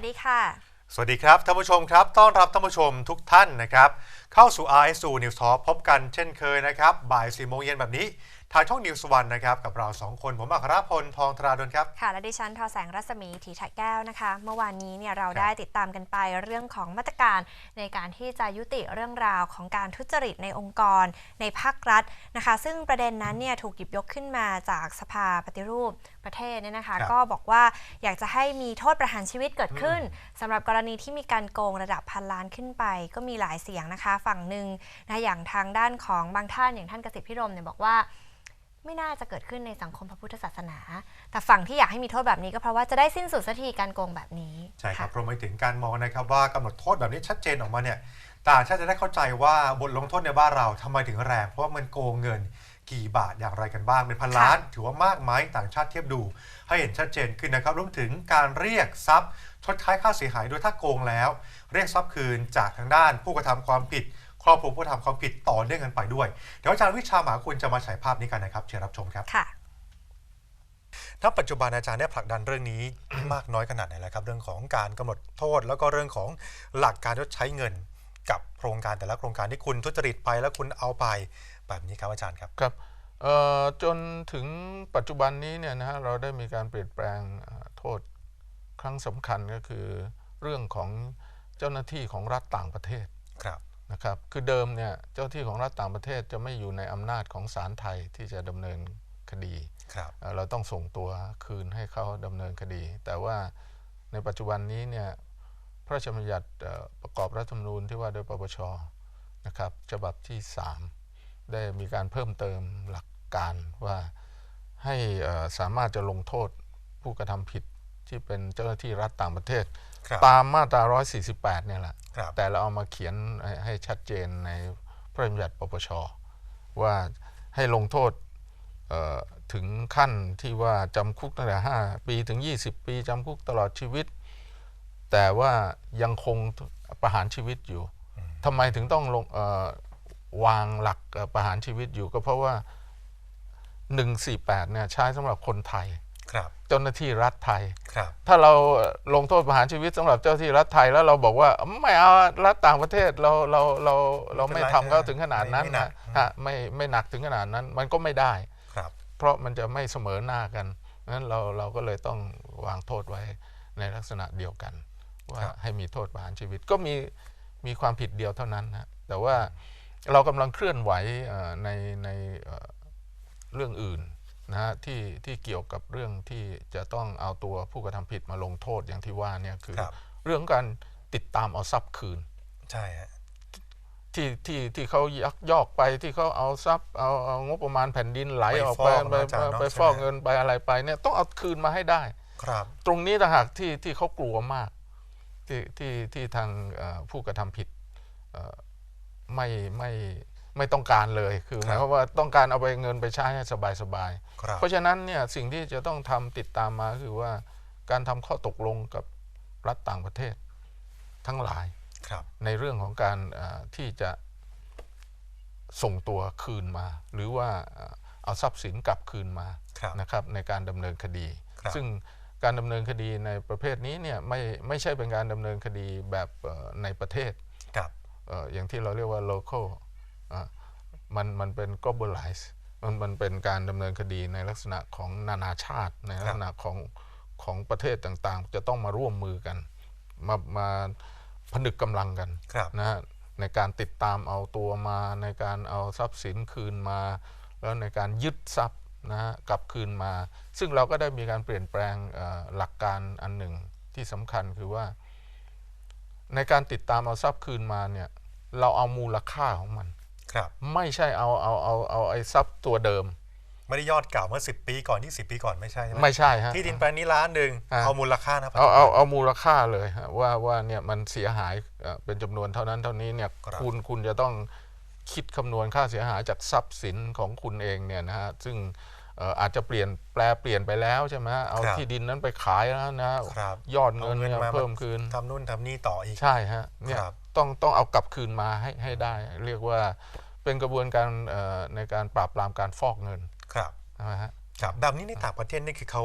สวัสดีค่ะ สวัสดีครับท่านผู้ชมครับ ต้อนรับท่านผู้ชมทุกท่านนะครับ เข้าสู่ RSU News Talk พบกันเช่นเคยนะครับ บ่ายสี่โมงเย็นแบบนี้ ทางช่อง News วันนะครับ กับเรา2คน ผมอัครพล ทองธราดลครับ ค่ะ และดิฉันทอแสงรัศมีถีถักแก้วนะคะ เมื่อวานนี้เนี่ยเราได้ติดตามกันไปเรื่องของมาตรการในการที่จะยุติเรื่องราวของการทุจริตในองค์กร ในภาครัฐนะคะ ซึ่งประเด็นนั้นเนี่ยถูกหยิบยกขึ้นมาจากสภาปฏิรูปประเทศเนี่ยนะคะครับก็บอกว่าอยากจะให้มีโทษประหารชีวิตเกิดขึ้นสำหรับกรณีที่มีการโกงระดับพันล้านขึ้นไป ก็มีหลายเสียงนะคะ ฝั่งหนึ่งนะอย่างทางด้านของบางท่านอย่างท่านกสิทธิพิรมเนี่ยบอกว่า ไม่น่าจะเกิดขึ้นในสังคมพระพุทธศาสนา แต่ฝั่งที่อยากให้มีโทษแบบนี้ก็เพราะว่าจะได้สิ้นสุดสักทีการโกงแบบนี้ใช่ครับะรวมไปถึงการมองนะครับว่ากำหนดโทษแบบนี้ชัดเจนออกมาเนี่ยต่างชาติจะได้เข้าใจว่าบทลงโทษในบ้านเราทำไมถึงแรงเพราะว่ามันโกงเงินกี่บาทอย่างไรกันบ้างเป็นพันล้าน ถือว่ามากไหมต่างชาติเทียบดู ให้เห็นชัดเจนขึ้นนะครับรวมถึงการเรียกทรัพย์ชดใช้ค่าเสียหายโดยถ้าโกงแล้ว เรียกทรัพย์คืนจากทางด้านผู้กระทำความผิด ครอบครัวผู้กระทำความผิดต่อเนื่องกันไปด้วย เดี๋ยวอาจารย์วิชาหมาคุณจะมาฉายภาพนี้กันนะครับ เชิญรับชมครับค่ะถ้าปัจจุบันอาจารย์ได้ผลักดันเรื่องนี้ มากน้อยขนาดไหนแล้วครับ เรื่องของการกำหนดโทษ แล้วก็เรื่องของหลักการชดใช้เงิน กับโครงการแต่ละโครงการที่คุณทุจริตไปแล้วคุณเอาไปแบบนี้ครับอาจารย์ครับครับเอ่อจนถึงปัจจุบันนี้เนี่ยนะฮะเราได้มีการเปลี่ยนแปลงเอ่อโทษครั้งสำคัญก็คือเรื่องของเจ้าหน้าที่ของรัฐต่างประเทศครับ นะครับ คือเดิมเนี่ยเจ้าที่ของรัฐต่างประเทศจะไม่อยู่ในอำนาจของศาลไทยที่จะดำเนินคดีครับเอ่อเราต้องส่งตัวคืนให้เขาดำเนินคดี แต่ว่าในปัจจุบันนี้เนี่ยพระราชบัญญัติเอ่อประกอบรัฐธรรมนูญที่ว่าโดยปปชนะครับฉบับที่ 3 ได้มีการเพิ่มเติมหลักการว่าให้เอ่อสามารถจะลงโทษผู้กระทำผิด ที่เป็นเจ้าหน้าที่รัฐต่างประเทศ ครับตามมาตรา 148 เนี่ยแหละ ครับ แต่เราเอามาเขียนให้ให้ชัดเจนในพระราชบัญญัติปปช ว่าให้ลงโทษเอ่อถึงขั้นที่ว่าจำคุกตั้งแต่ 5 ปีถึง 20 ปีจำคุกตลอดชีวิต แต่ว่ายังคงประหารชีวิตอยู่ทำไมถึงต้องลงเอ่อวางหลักเอ่อประหารชีวิตอยู่ก็เพราะว่า 148 เนี่ยใช้สำหรับคนไทยครับ เจ้าหน้าที่รัฐไทยครับถ้าเราลงโทษประหารชีวิตสำหรับเจ้าที่รัฐไทยแล้วเราบอกว่าไม่เอารัฐต่างประเทศเราเราเราเราไม่ทำเขาถึงขนาดนั้นไม่หนันะกฮะไม่ไม่หนักถึงขนาดนั้นมันก็ไม่ได้ครับเพราะมันจะไม่เสมอหน้ากันนั้นเราเราก็เลยต้องวางโทษไว้ในลักษณะเดียวกัน ว่าให้มีโทษประหารชีวิตก็มีมีความผิดเดียวเท่านั้นนะแต่ว่าเรากำลังเคลื่อนไหวเอ่อในในเอ่อเรื่องอื่น นะฮะที่ที่เกี่ยวกับเรื่องที่จะต้องเอาตัวผู้กระทำผิดมาลงโทษอย่างที่ว่าเนี่ยคือ ครับ เรื่องการติดตามเอาทรัพย์คืน ใช่ฮะ ที่ที่ที่เขายักยอกไปที่เขาเอาทรัพย์เอาเอางบประมาณแผ่นดินไหลออกไปไปไปไปฟอกเงินไปอะไรไปเนี่ยต้องเอาคืนมาให้ได้ ครับ ตรงนี้ต่างหากที่ที่เขากลัวมาก ที่ที่ที่ทางเอ่อผู้กระทำผิดเอ่อไม่ไม่ ไม่ต้องการเลย คือหมายความว่าต้องการเอาไปเงินไปใช้ให้สบายสบายๆครับเพราะฉะนั้นเนี่ยสิ่งที่จะต้องทำติดตามมาคือว่าการทำข้อตกลงกับรัฐต่างประเทศทั้งหลายครับในเรื่องของการเอ่อที่จะส่งตัวคืนมา หรือว่าเอ่อเอาทรัพย์สินกลับคืนมาครับนะครับในการดำเนินคดีครับซึ่งการดำเนินคดีในประเภทนี้เนี่ยไม่ไม่ใช่เป็นการดำเนินคดีแบบเอ่อในประเทศครับเอ่ออย่างที่เราเรียกว่า local อะ มันมันเป็น globalize มันมันเป็นการดำเนินคดีในลักษณะของนานาชาติ ในลักษณะของของประเทศต่างๆ จะต้องมาร่วมมือกัน มามาผนึกกำลังกันครับนะฮะในการติดตามเอาตัวมาในการเอาทรัพย์สินคืนมา แล้วในการยึดทรัพย์นะฮะกลับคืนมา ซึ่งเราก็ได้มีการเปลี่ยนแปลงเอ่อหลักการอันหนึ่งที่สำคัญคือว่า ในการติดตามเอาทรัพย์คืนมาเนี่ยเราเอามูลค่าของมัน ครับ ไม่ใช่เอาเอาเอาเอาไอ้ทรัพย์ตัวเดิม ไม่ได้ยอดเก่าเมื่อ 10 ปีก่อน20ปีก่อนไม่ใช่ใช่ไหมไม่ใช่ฮะ ที่ดินแปลงนี้ล้านหนึ่งอ่า เอามูลค่านะเอาเอาเอามูลค่าเลยฮะว่าว่าเนี่ยมันเสียหายเอ่อเป็นจำนวนเท่านั้นเท่านี้เนี่ยครับคุณคุณจะต้องคิดคำนวณค่าเสียหายจากทรัพย์สินของคุณเองเนี่ยนะฮะซึ่งเอ่ออาจจะเปลี่ยนแปลเปลี่ยนไปแล้วใช่ไหมฮะเอาครับที่ดินนั้นไปขายแล้วนะครับยอดเงินเอาเงินเนี่ยมาเพิ่มคืนทำนู่นทำนี่ต่ออีก ใช่ฮะเนี่ยครับ ต้องต้องเอากลับคืนมาให้ให้ได้ เรียกว่าเป็นกระบวนการเอ่อในการปราบปรามการฟอกเงินครับนะฮะครับแบบนี้ในต่างประเทศนี่คือเขา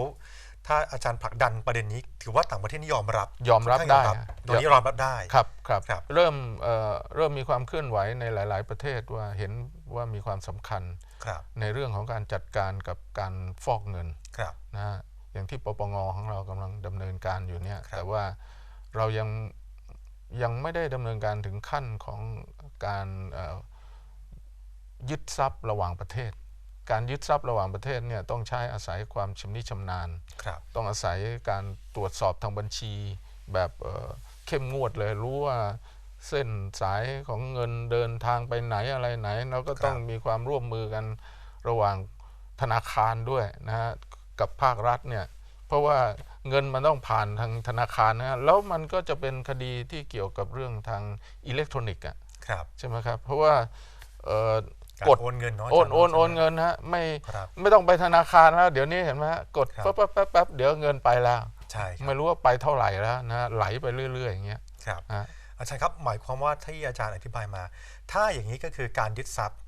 ถ้าอาจารย์ผลักดันประเด็นนี้ ถือว่าต่างประเทศนี่ยอมรับ ยอมรับค่นข้างได้ยอมฮะตรงนี้ยอมรับได้ครับครับครับเริ่มเอ่อเริ่มมีความเคลื่อนไหวในหลาย ๆ ประเทศว่าเห็นว่ามีความสำคัญครับในเรื่องของการจัดการกับการฟอกเงินครับนะฮะอย่างที่ปปงของเรากำลังดำเนินการอยู่เนี่ยครับแต่ว่าเรายัง ยังไม่ได้ดำเนินการถึงขั้นของการเอ่อยึดทรัพย์ระหว่างประเทศ การยึดทรัพย์ระหว่างประเทศเนี่ยต้องใช้อาศัยความชำนิชำนาญครับต้องอาศัยการตรวจสอบทางบัญชี แบบเอ่อเข้มงวดเลยรู้ว่าเส้นสายของเงินเดินทางไปไหนอะไรไหนแล้วก็ต้องมีความร่วมมือกันระหว่างธนาคารด้วยนะฮะกับภาครัฐเนี่ยเพราะว่า เงินมันต้องผ่านทางธนาคารนะฮะแล้วมันก็จะเป็นคดีที่เกี่ยวกับเรื่องทางอิเล็กทรอนิกส์อะครับใช่ไหมครับ เพราะว่าเอ่อการกดโอนเงินเนาะโอนาจารย์โอนโอนใช่ไหมเงินฮะไม่ครับไม่ต้องไปธนาคารแล้ว เดี๋ยวนี้เห็นไหมฮะกดครับแป๊บแป๊บแป๊บแป๊บเดี๋ยวเงินไปแล้วใช่ครับไม่รู้ว่าไปเท่าไหร่แล้วนะฮะไหลไปเรื่อย ๆ อย่างเงี้ยครับฮะอาจารย์ครับหมายความว่าที่อาจารย์อธิบายมา ถ้าอย่างนี้ก็คือการยึดทรัพย์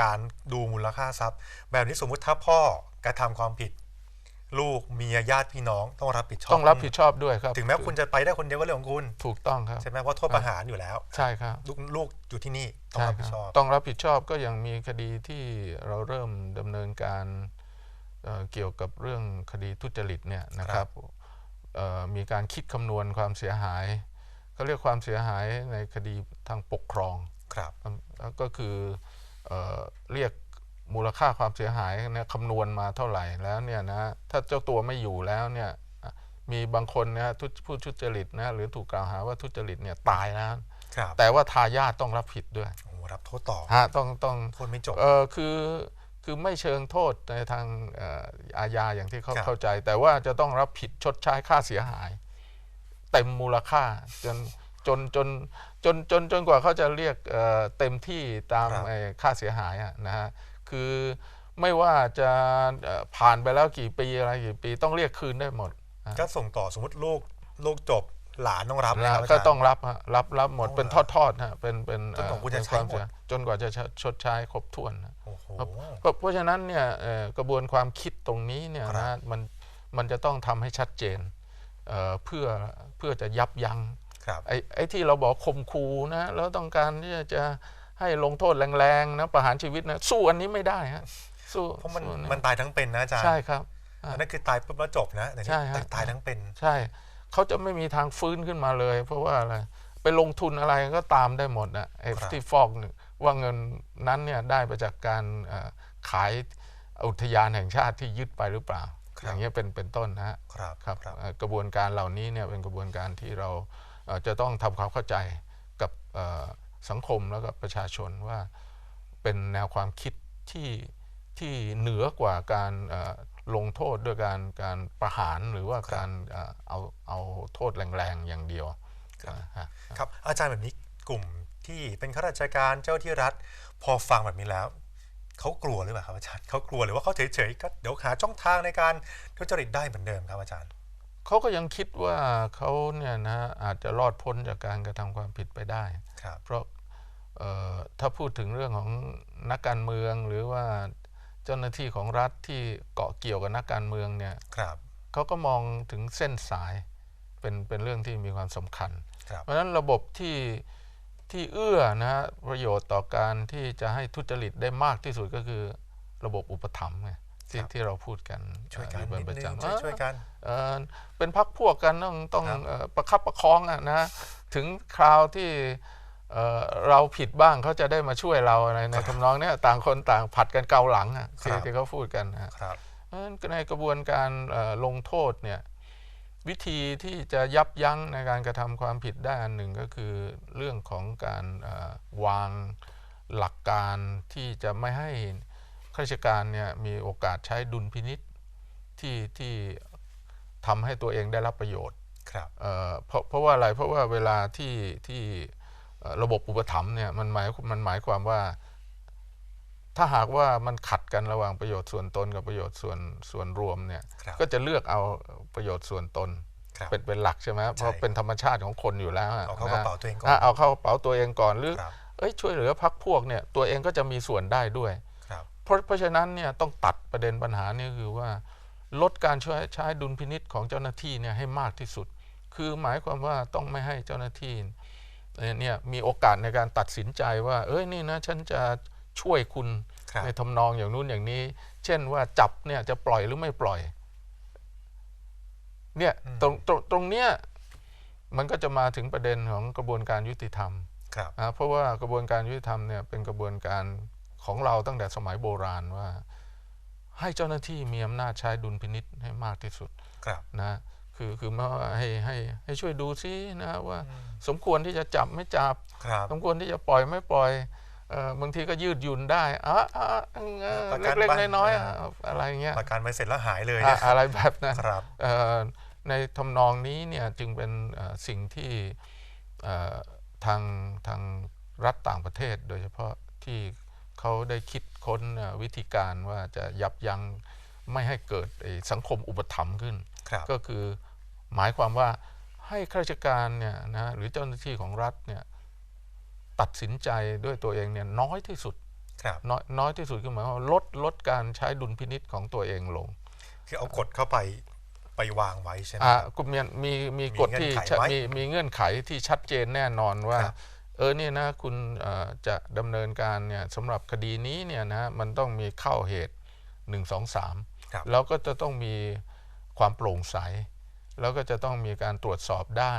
การดูมูลค่าทรัพย์ แบบนี้สมมุติถ้าพ่อกระทำความผิด ลูกเมียญาติพี่น้องต้องรับผิดชอบต้องรับผิดชอบด้วยครับถึงแม้คุณจะไปได้คนเดียวก็เรื่องของคุณถูกต้องครับใช่ไหมเพราะโทษประหารอยู่แล้ว ใช่ครับลูกลูกอยู่ที่นี่ต้องใช่รับคผิรัดบชอบต้องรับผิดชอบก็ยังมีคดีที่เราเริ่มดำเนินการเอ่อเกี่ยวกับเรื่องคดีทุจริตเนี่ยนะครับเอ่อมีการคิดคำนวณความเสียหายเขาเรียกความเสียหายในคดีทางปกครองครับแล้วก็คือเออเรียก มูลค่าความเสียหายเนี่ยคำนวณมาเท่าไหร่แล้วเนี่ยนะถ้าเจ้าตัวไม่อยู่แล้วเนี่ยอะมีบางคนนะทุผู้ทุจริตนะหรือถูกกล่าวหาว่าทุจริตเนี่ยตายแล้วครับแต่ว่าทายาทต้องรับผิดด้วยโอ้โหรับโทษต่อฮะต้องต้องโทษไม่จบเออคือคือไม่เชิงโทษในทางเอ่ออาญาอย่างที่เขาครับเข้าใจ แต่ว่าจะต้องรับผิดชดใช้ค่าเสียหายเต็มมูลค่าจนจนจนจนจนจนกว่าเขาจะเรียกเอ่อเต็มที่ตามครับไอ้ค่าเสียหายอะนะฮะ คือไม่ว่าจะเอ่อผ่านไปแล้วกี่ปีอะไรกี่ปีต้องเรียกคืนได้หมด ก็ส่งต่อสมมติลูกลูกจบหลานต้องรับนะนะคฮะรับก็อาจารย์ต้องรับฮะรับรับหมดเอาเป็นเหทรออดทอดๆฮะเป็นเป็นจนกว่าคุณจะเป็ใช้ความหมดเสียจนกว่าจะชดใช้ครบถ้วนนะโอ้โหเพราะเพราะฉะนั้นเนี่ยเอ่อกระบวนความคิดตรงนี้เนี่ยครับนะมันมันจะต้องทำให้ชัดเจนเอ่อเพื่อเพื่อจะยับยั้งครับไอ้ไอ้ที่เราบอกข่มขู่นะแล้วต้องการที่จะ ให้ลงโทษแรงๆนะประหารชีวิตนะสู้อันนี้ไม่ได้ฮะสู้เพราะมันสู้มันตายทั้งเป็นนะอาจารย์ใช่ครับ อันนั้นคือตายปุ๊บแล้วจบนะแต่นี่ใช่ฮะ ตายทั้งเป็น ใช่เขาจะไม่มีทางฟื้นขึ้นมาเลย เพราะว่าอะไรไปลงทุนอะไรก็ตามได้หมดนะไอ้ครับ ที่ฟอกเนี่ยว่าเงินนั้นเนี่ยได้มาจากการเอ่อขายอุทยานแห่งชาติที่ยึดไปหรือเปล่า อย่างเงี้ยเป็นเป็นต้นนะฮะ ครับครับครับ เอ่อกระบวนการเหล่านี้เนี่ยเป็นกระบวนการที่เราเอ่อจะต้องทำความเข้าใจกับเอ่อ สังคมแล้วก็ประชาชนว่าเป็นแนวความคิดที่ที่เหนือกว่าการเอ่อลงโทษด้วยการการประหารหรือว่าการเอ่อเอาเอาโทษแรงๆอย่างเดียวนะฮะครับอาจารย์แบบนี้กลุ่มที่เป็นข้าราชการเจ้าที่รัฐ พอฟังแบบนี้แล้วเขากลัวหรือเปล่าครับอาจารย์เขากลัวหรือว่าเขาเฉยๆก็เดี๋ยวหาช่องทางในการทุจริตได้เหมือนเดิมครับอาจารย์ เขาก็ยังคิดว่าเขาเนี่ยนะอาจจะรอดพ้นจากการกระทำความผิดไปได้ ครับ เพราะเอ่อถ้าพูดถึงเรื่องของนักการเมืองหรือว่าเจ้าหน้าที่ของรัฐที่เกาะเกี่ยวกับนักการเมืองเนี่ยครับ เขาก็มองถึงเส้นสายเป็นเป็นเรื่องที่มีความสำคัญ ครับ เพราะฉะนั้นระบบที่ที่เอื้อนะฮะประโยชน์ต่อการที่จะให้ทุจริตได้มากที่สุดก็คือระบบอุปถัมภ์ไง ที่ครับที่เราพูดกันช่วยกันอยู่นิดเป็นประนึงจำช่วยช่วยกันเอ่อเป็นพักพวกกันต้องต้องครับเอ่อประคับประคองอะนะถึงคราวที่เอ่อเราผิดบ้างเขาจะได้มาช่วยเราอะไรในทำนองเนี้ยต่างคนต่างผัดกันเกาหลังอะที่ที่เขาพูดกันนะครับเพราะฉะนั้นในกระบวนการเอ่อลงโทษเนี่ยวิธีที่จะยับยั้งในการกระทำความผิดได้อันหนึ่งก็คือเรื่องของการเอ่อวางหลักการที่จะไม่ให้ ข้าราชการเนี่ยมีโอกาสใช้ดุลพินิษที่ที่ทำให้ตัวเองได้รับประโยชน์ครับเอ่อเพราะเพราะว่าอะไรเพราะว่าเวลาที่ที่เอ่อระบบอุปถัมภ์เนี่ยมันหมายมันหมายความว่า ถ้าหากว่ามันขัดกันระหว่างประโยชน์ส่วนตนกับประโยชน์ส่วนส่วนรวมเนี่ยครับก็จะเลือกเอาประโยชน์ส่วนตนครับเป็นเป็นหลักใช่ไหมเพราะเป็นธรรมชาติของคนอยู่แล้วะเอาเข้ากระเป๋าตัวเองก่อนะเอาเข้ากระเป๋าตัวเองก่อนหรือครับเอ้ยช่วยเหลือพักพวกเนี่ยตัวเองก็จะมีส่วนได้ด้วยค รับเพราะเพราะฉะนั้นเนี่ยต้องตัดประเด็นปัญหานี่คือว่า ลดการใช้ใช้ดุลพินิษของเจ้าหน้าที่เนี่ยให้มากที่สุด คือหมายความว่าต้องไม่ให้เจ้าหน้าที่เอ่อเนี่ยมีโอกาสในการตัดสินใจว่า เอ้ยนี่นะฉันจะช่วยคุณครับในทำนองอย่างนู้นอย่างนี้ เช่นว่าจับเนี่ยจะปล่อยหรือไม่ปล่อยเนี่ยตรงตรงตรงเนี้ยมันก็จะมาถึงประเด็นของกระบวนการยุติธรรมครับนะเพราะว่ากระบวนการยุติธรรมเนี่ยเป็นกระบวนการ ของเราตั้งแต่สมัยโบราณว่า ให้เจ้าหน้าที่มีอำนาจใช้ดุลพินิษให้มากที่สุดครับนะคือคือมาว่าให้ให้ให้ช่วยดูซินะว่า สมควรที่จะจับไม่จับครับสมควรที่จะปล่อยไม่ปล่อยเออบางทีก็ยืดหยุ่นได้อะอะเออประกันเล็กบ้างๆน้อยๆนะอะอะไรเงี้ยประกันไปเสร็จแล้วหายเลยอะอะไรแบบนั้นครับเอ่อในทำนองนี้เนี่ยจึงเป็นเอ่อสิ่งที่เอ่อทางทางรัฐต่างประเทศ โดยเฉพาะที่ เขาได้คิดค้นเอ่อวิธีการว่าจะยับยั้งไม่ให้เกิดไอ้สังคมอุปถัมภ์ขึ้นครับก็คือหมายความว่าให้ข้าราชการเนี่ยนะหรือเจ้าหน้าที่ของรัฐเนี่ยตัดสินใจด้วยตัวเองเนี่ยน้อยที่สุดครับน้อยน้อยที่สุดคือหมายความว่าลดลดการใช้ดุลพินิษของตัวเองลง คือเอากฎเข้าไปไปวางไว้ใช่ไหมอ่าครับก็มีมีมีมีกฎที่เงื่อนไขชัดไหมมีมีเงื่อนไขที่ชัดเจนแน่นอนว่าครับ เออเนี่ยนะคุณเอ่อจะดำเนินการเนี่ยสำหรับคดีนี้เนี่ยนะมันต้องมีเข้าเหตุ 1 2 3ครับแล้วก็จะต้องมีความโปร่งใส แล้วก็จะต้องมีการตรวจสอบได้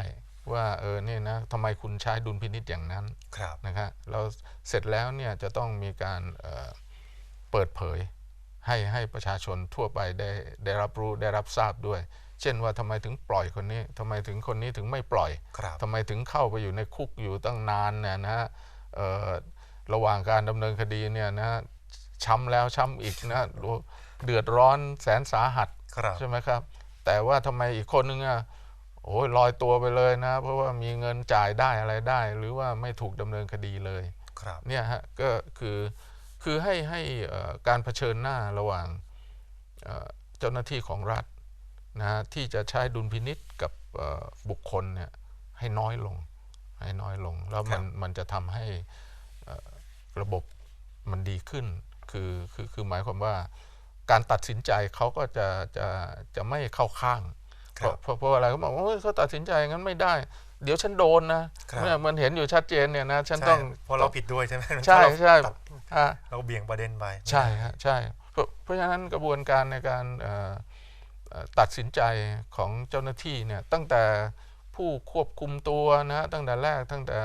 ว่าเออเนี่ยนะทำไมคุณใช้ดุลพินิษอย่างนั้นครับนะครับเราเสร็จแล้วเนี่ยจะต้องมีการเอ่อเปิดเผยให้ให้ประชาชนทั่วไปได้ได้รับรู้ได้รับทราบด้วย เช่นว่าทำไมถึงปล่อยคนนี้ทำไมถึงคนนี้ถึงไม่ปล่อยครับทำไมถึงเข้าไปอยู่ในคุกอยู่ตั้งนานเนี่ยนะฮะเอ่อระหว่างการดำเนินคดีเนี่ยนะฮะช้ำแล้วช้ำอีกนะเดือดร้อนแสนสาหัสครับใช่ไหมครับ แต่ว่าทำไมอีกคนนึงอะโอ้ยลอยตัวไปเลยนะ เพราะว่ามีเงินจ่ายได้อะไรได้ หรือว่าไม่ถูกดำเนินคดีเลยครับเนี่ยฮะก็คือคือให้ให้เอ่อการเผชิญหน้าระหว่างเอ่อเจ้าหน้าที่ของรัฐ นะฮะที่จะใช้ดุลพินิษกับเอ่อบุคคลเนี่ยให้น้อยลงให้น้อยลง แล้วมันมันจะทำให้เอ่อระบบมันดีขึ้น คือคือคือหมายความว่าการตัดสินใจเขาก็จะจะจะไม่เข้าข้างคเพรัราะบเพราะเพราะอะไรเขาบอกว่าโอ้ยเขาตัดสินใจอย่างนั้นไม่ได้ เดี๋ยวฉันโดนนะครับเนี่ยมันเห็นอยู่ชัดเจนเนี่ยนะฉันใช่ต้องเพราะเราผิดด้วยใช่ไหมใช่ถ้าเราใช่ตัดอะเราเบี่ยงประเด็นไปใช่ฮะใช่เพราะเพราะฉะนั้นกระบวนการในการเอ่อเอ่อ ตัดสินใจของเจ้าหน้าที่เนี่ยตั้งแต่ผู้ควบคุมตัวนะฮะตั้งแต่แรกตั้งแต่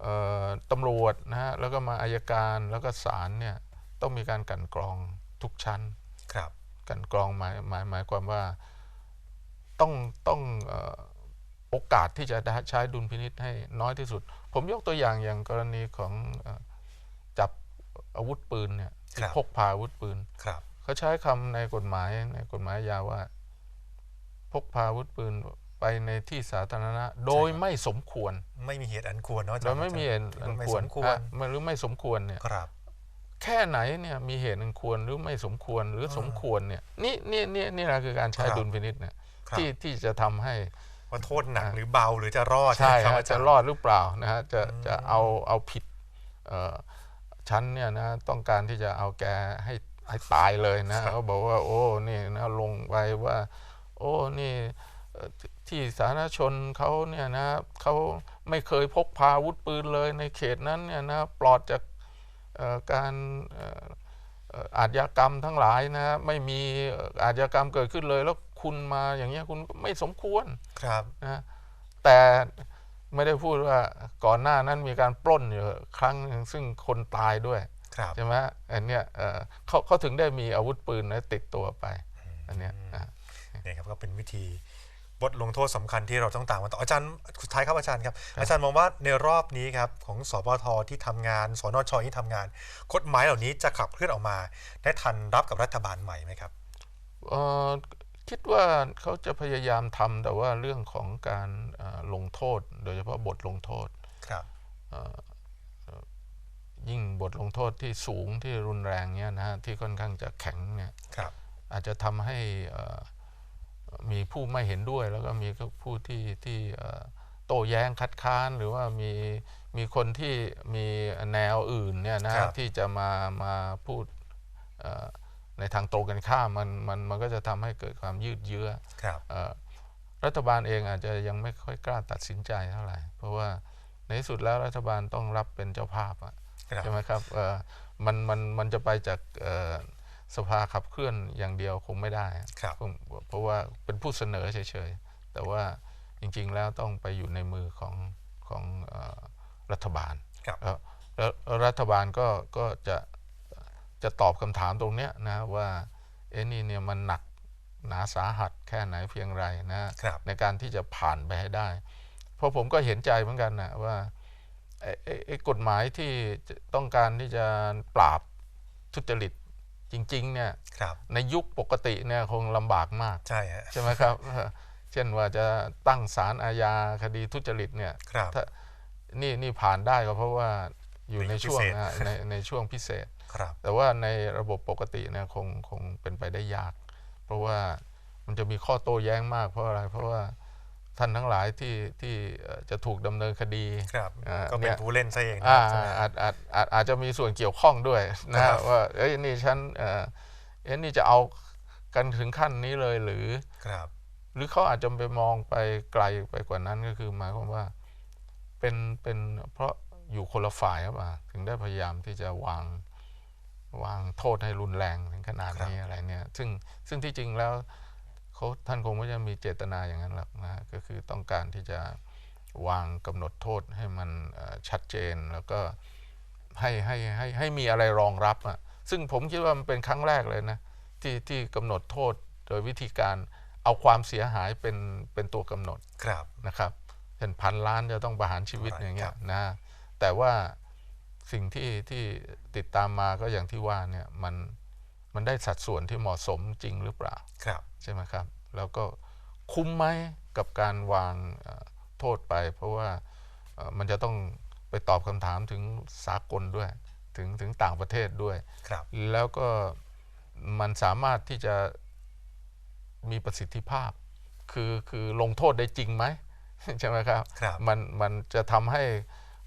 เอ่อตำรวจนะฮะแล้วก็มาอายการแล้วก็ศาลเนี่ยต้องมีการกลันกรองทุกชั้นครับกลันกรองหมายหมายหมายความว่าต้องต้องเอ่อโอกาสที่จะได้ใช้ดุลพินิษให้น้อยที่สุด ผมยกตัวอย่างอย่างกรณีของเอ่อจับอาวุธปืนเนี่ยที่ครับพกพาอาวุธปืนครับ เขาใช้คำในกฎหมายในกฎหมายอาญาว่า พกพาอาวุธปืนไปในที่สาธารณะ โดยไม่สมควร ไม่มีเหตุอันควรเนาะอาโดจารยย์ไม่มีเหตุอันไม่ควรสมควรอะหรือไม่สมควรเนี่ยครับ แค่ไหนเนี่ยมีเหตุอันควรหรือไม่สมควรหรือสมควรเนี่ย นี่นี่นี่นี่แหละคือการใช้ครับดุลพินิษเนี่ยครับที่ที่จะทำให้ว่าโทษหนักอ่าหรือเบาหรือจะรอดใช่ไหมคบฮะอาาจะย์รอดหรือเปล่านะฮะจะจะเอาเอาผิดเอ่อชั้นเนี่ยนะต้องการที่จะเอาแกให้ ให้ตายเลยนะเขาบอกว่า โอ้นี่นะลงไปว่า โอ้นี่เอ่อที่ที่สาธารณชนเขาเนี่ยนะเขาไม่เคยพกพาอาวุธปืนเลยในเขตนั้นเนี่ยนะปลอดจากเอ่อการเอ่อเอ่ออาชญากรรมทั้งหลายนะไม่มีเอ่ออาชญากรรมเกิดขึ้นเลย แล้วคุณมาอย่างเงี้ยคุณก็ไม่สมควรครับนะแต่ไม่ได้พูดว่าก่อนหน้านั้นมีการปล้นอยู่ครั้งหนึ่งซึ่งคนตายด้วยครับ ใช่ไหมอันเนี้ยเอ่อเขาเขาถึงได้มีอาวุธปืนนะติดตัวไปอันเนี้ยอะเนี่ยครับก็เป็นวิธีบทลงโทษสำคัญที่เราต้องตามมาต่ออาจารย์สุดท้ายครับอาจารย์ครับ อาจารย์มองว่าในรอบนี้ครับของสปทที่ทำงานสนชที่ทำงาน กฎหมายเหล่านี้จะขับเคลื่อนออกมา ได้ทันรับกับรัฐบาลใหม่ไหมครับเอ่อคิดว่าเขาจะพยายามทำแต่ว่าเรื่องของการเอ่อลงโทษ โดยเฉพาะบทลงโทษครับ ยิ่งบทลงโทษที่สูงที่รุนแรงเนี่ยนะฮะที่ค่อนข้างจะแข็งเนี่ยครับ อาจจะทำให้เอ่อมีผู้ไม่เห็นด้วย แล้วก็มีผู้ที่ที่เอ่อโต้แย้งคัดค้านหรือว่ามีมีคนที่มีแนวอื่นเนี่ยนะฮะที่จะมามาพูดเอ่อในทางตรงกันข้ามมันมันมันก็จะทำให้เกิดความยืดเยื้อ ครับเอ่อรัฐบาลเองอาจจะยังไม่ค่อยกล้าตัดสินใจเท่าไหร่ เพราะว่าในที่สุดแล้วรัฐบาลต้องรับเป็นเจ้าภาพอะครับ ใช่ไหมครับเอ่อมันมันมันจะไปจากเอ่อสภาขับเคลื่อนอย่างเดียวคงไม่ได้ครับคงเพราะว่าเป็นผู้เสนอเฉยๆ แต่ว่าจริงๆแล้วต้องไปอยู่ในมือของของเอ่อรัฐบาลครับแล้วแล้วรัฐบาลก็ก็จะจะตอบคำถามตรงเนี้ยนะว่าเอ็นี่เนี่ยมันหนักหนาสาหัสแค่ไหนเพียงไรนะครับในการที่จะผ่านไปให้ได้ เพราะผมก็เห็นใจเหมือนกันนะว่า ไอ้ไอ้ไอ้กฎหมายที่จะต้องการที่จะปราบทุจริตจริงๆเนี่ยครับในยุคปกติเนี่ยคงลำบากมากใช่ฮะใช่ไหมครับ เช่นว่าจะตั้งศาลอาญาคดีทุจริตเนี่ยครับถ้านี่นี่ผ่านได้ก็เพราะว่าอยู่ในในยุคช่วงพิเศษนะในในช่วงพิเศษครับแต่ว่าในระบบปกติเนี่ยคงคงเป็นไปได้ยาก เพราะว่ามันจะมีข้อโต้แย้งมากเพราะอะไรเพราะว่า ท่านทั้งหลายที่ที่เอ่อจะถูกดำเนินคดีครับอ่าก็เป็นเนี่ยผู้เล่นซะเองนะอ่าใช่ไหมอาจอาจอาจอาจจะมีส่วนเกี่ยวข้องด้วยนะครัฮะบว่าเอ้ยนี่ฉันเอ่อเอ้ยนี่จะเอากันถึงขั้นนี้เลยหรือครับ หรือเขาอาจจะไปมองไปไกลไปกว่านั้นก็คือหมายความว่าเป็นเป็นเพราะอยู่คนละฝ่ายหรือเปล่าถึงได้พยายามที่จะวางวางโทษให้รุนแรงถึงขนาดนี้อะไรเนี่ย ซึ่งซึ่งที่จริงแล้ว เขาท่านคงไม่ได้มีเจตนาอย่างนั้นหรอกนะฮะก็คือต้องการที่จะวางกำหนดโทษให้มันเอ่อชัดเจนแล้วก็ให้ให้ให้ให้มีอะไรรองรับอะซึ่งผมคิดว่ามันเป็นครั้งแรกเลยนะที่ที่กำหนดโทษโดยวิธีการเอาความเสียหายเป็นเป็นตัวกำหนดครับนะครับเช่นพันล้านจะต้องประหารชีวิต right อย่างเงี้ครัยบนะแต่ว่าสิ่งที่ที่ติดตามมาก็อย่างที่ว่าเนี่ยมันมันได้สัดส่วนที่เหมาะสมจริงหรือเปล่าครับ ใช่ไหมครับ แล้วก็คุ้มไหมกับการวางเอ่อโทษไป เพราะว่าเอ่อมันจะต้องไปตอบคำถามถึงสากลด้วย ถึงถึงต่างประเทศด้วยครับแล้วก็มันสามารถที่จะมีประสิทธิภาพ คือคือลงโทษได้จริงไหมใช่ไหมครับครับมันมันจะทำให้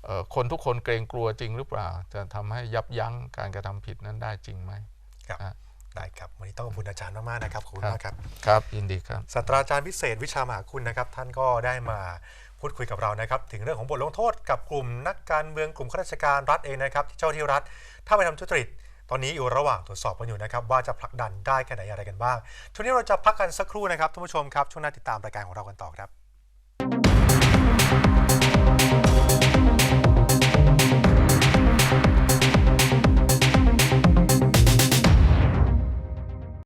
เอ่อคนทุกคนเกรงกลัวจริงหรือเปล่า จะทำให้ยับยั้งการกระทำผิดนั้นได้จริงไหมครับอะ ได้ครับวันนี้ต้องขอบคุณอาจารย์มากๆนะครับขอบคุณมากครับครับยินดีครับศาสตราจารย์พิเศษวิชามหาคุณนะครับ ท่านก็ได้มาพูดคุยกับเรานะครับ ถึงเรื่องของบทลงโทษกับกลุ่มนักการเมืองกลุ่มข้าราชการรัฐเองนะครับ ที่เจ้าที่รัฐ ถ้าไปทำทุจริต ตอนนี้อยู่ระหว่างตรวจสอบกันอยู่นะครับ ว่าจะผลักดันได้แค่ไหนอะไรกันบ้างช่วงนี้เราจะพักกันสักครู่นะครับท่านผู้ชมครับช่วงหน้าติดตามรายการของเรากันต่อครับ